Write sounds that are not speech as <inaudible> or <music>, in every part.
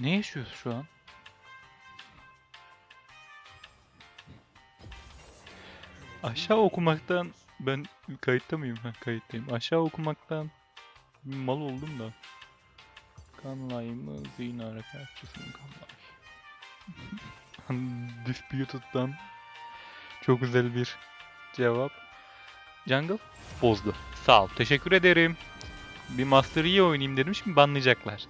Ne yaşıyoruz şu an? Aşağı okumaktan ben kayıtta mıyım? Ha, kayıttayım. Aşağı okumaktan mal oldum da. Kanlay mı? Zihin harekatçısı mı kanlay? <laughs> Disputed'dan çok güzel bir cevap. Jungle bozdu. Sağ ol. Teşekkür ederim. Bir Master Yi oynayayım dedim. Şimdi banlayacaklar.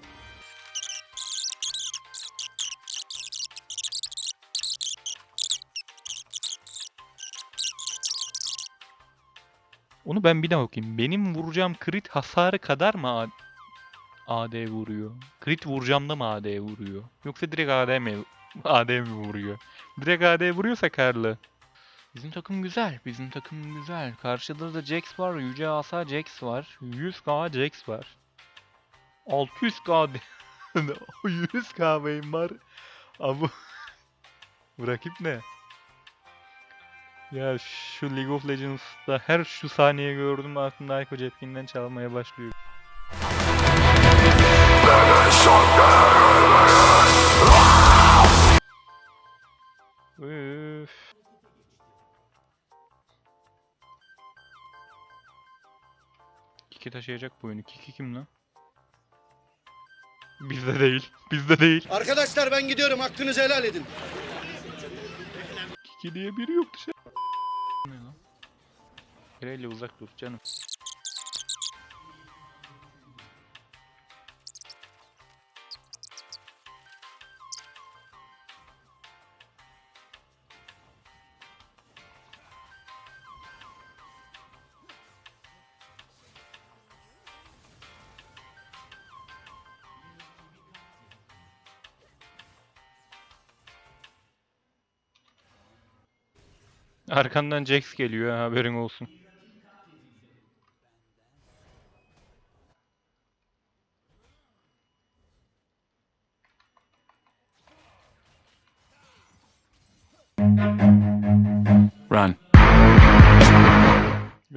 Onu ben bir daha okuyayım. Benim vuracağım crit hasarı kadar mı AD vuruyor? Crit vuracağımda mı AD vuruyor? Yoksa direkt AD mi AD mi vuruyor? Direkt AD vuruyorsa karlı. Bizim takım güzel. Bizim takım güzel. Karşıda da Jax var. Yüce Asa Jax var. 100k Jax var. 600k de- 100k beyin var. Abi bu <laughs> rakip ne? Ya şu League of Legends'da her şu saniye gördüm aklımda Ayko Jetkin'den çalmaya başlıyor. Üf. Kiki taşıyacak bu oyunu. Kiki kim lan? Bizde değil. Bizde değil. Arkadaşlar ben gidiyorum hakkınızı helal edin. Kiki diye biri yok dışarı. Bireyle uzak dur canım. Arkandan Jax geliyor ha, haberin olsun.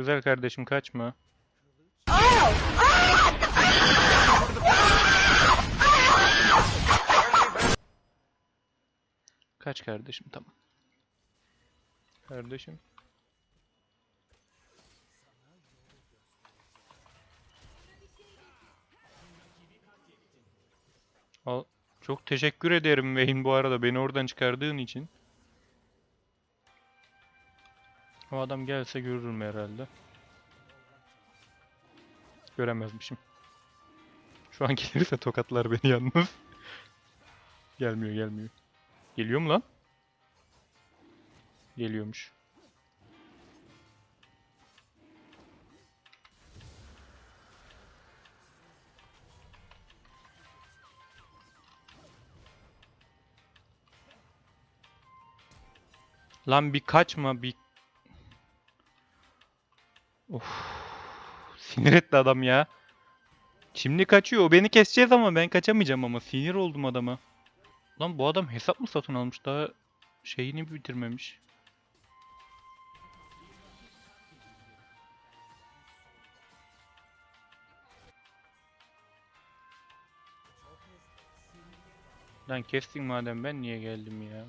Güzel kardeşim kaçma. Kaç kardeşim tamam. Kardeşim. Al. Çok teşekkür ederim Vayne bu arada beni oradan çıkardığın için. O adam gelse görürüm herhalde. Göremezmişim. Şu an <laughs> gelirse tokatlar beni yalnız. gelmiyor gelmiyor. Geliyor mu lan? Geliyormuş. Lan bir kaçma bir... Sinir etti adam ya. Şimdi kaçıyor. O beni keseceğiz ama ben kaçamayacağım ama sinir oldum adama. Lan bu adam hesap mı satın almış? Daha şeyini bitirmemiş. Lan kestin madem ben niye geldim ya?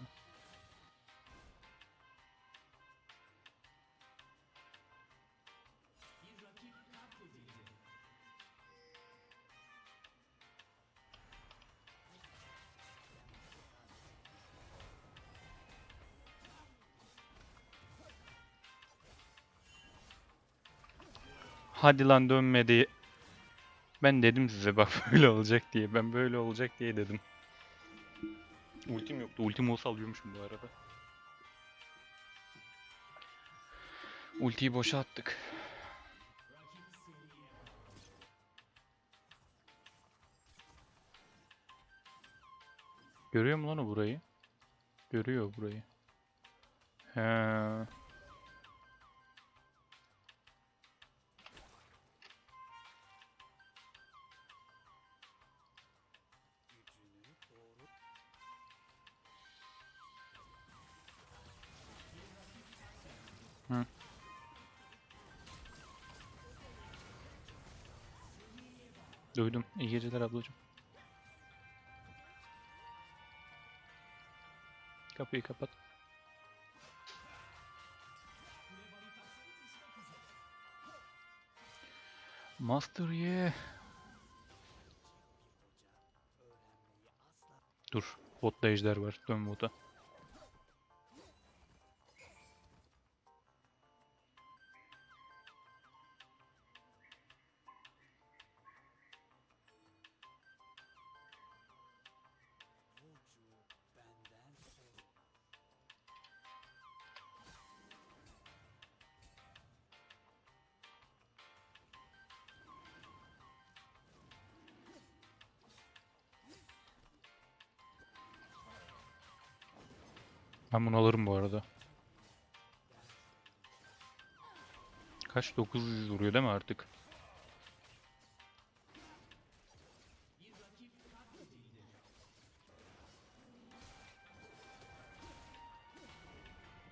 Hadi lan dönmedi. Ben dedim size bak <laughs> böyle olacak diye. Ben böyle olacak diye dedim. Ultim yoktu. Ultim olsa alıyormuşum bu arada. Ultiyi boşa attık. Görüyor mu lan o burayı? Görüyor burayı. He. Duydum. İyi geceler ablacığım. Kapıyı kapat. Master ye. Dur. Botta ejder var. Dön bota. Ben bunu alırım bu arada. Kaç? 900 vuruyor değil mi artık?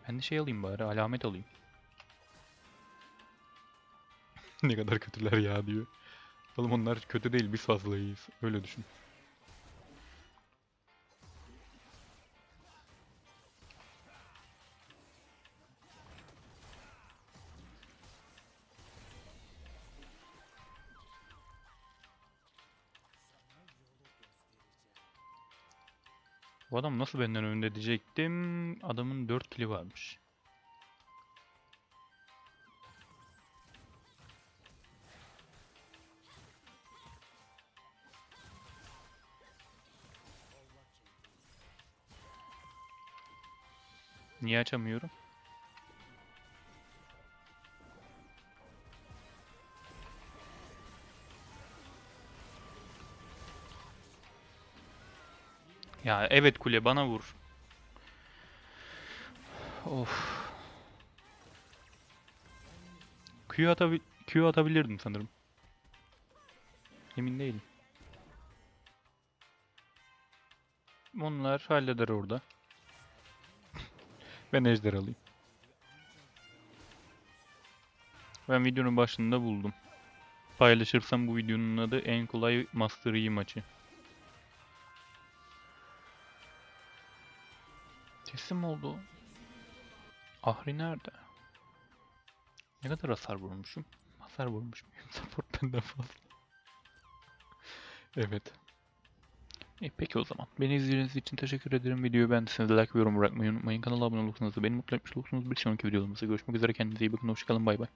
Ben de şey alayım bari, alamet alayım. <laughs> ne kadar kötüler ya diyor. Oğlum onlar kötü değil, biz fazla iyiyiz. Öyle düşün. Bu adam nasıl benden önde diyecektim. Adamın 4 kili varmış. Niye açamıyorum? Ya evet kule bana vur. Of. Q, atabi Q atabilirdim sanırım. Emin değilim. Onlar halleder orada. <laughs> ben ejder alayım. Ben videonun başında buldum. Paylaşırsam bu videonun adı en kolay Master Yi maçı. Teslim oldu. Ahri nerede? Ne kadar hasar vurmuşum? Hasar vurmuş muyum? <laughs> Support benden fazla. evet. E, peki o zaman. Beni izlediğiniz için teşekkür ederim. Videoyu beğendiyseniz like ve yorum bırakmayı unutmayın. Kanala abone olursanız da beni mutlu etmiş olursunuz. Bir sonraki videolarımızda görüşmek üzere. Kendinize iyi bakın. Hoşçakalın. Bay bay.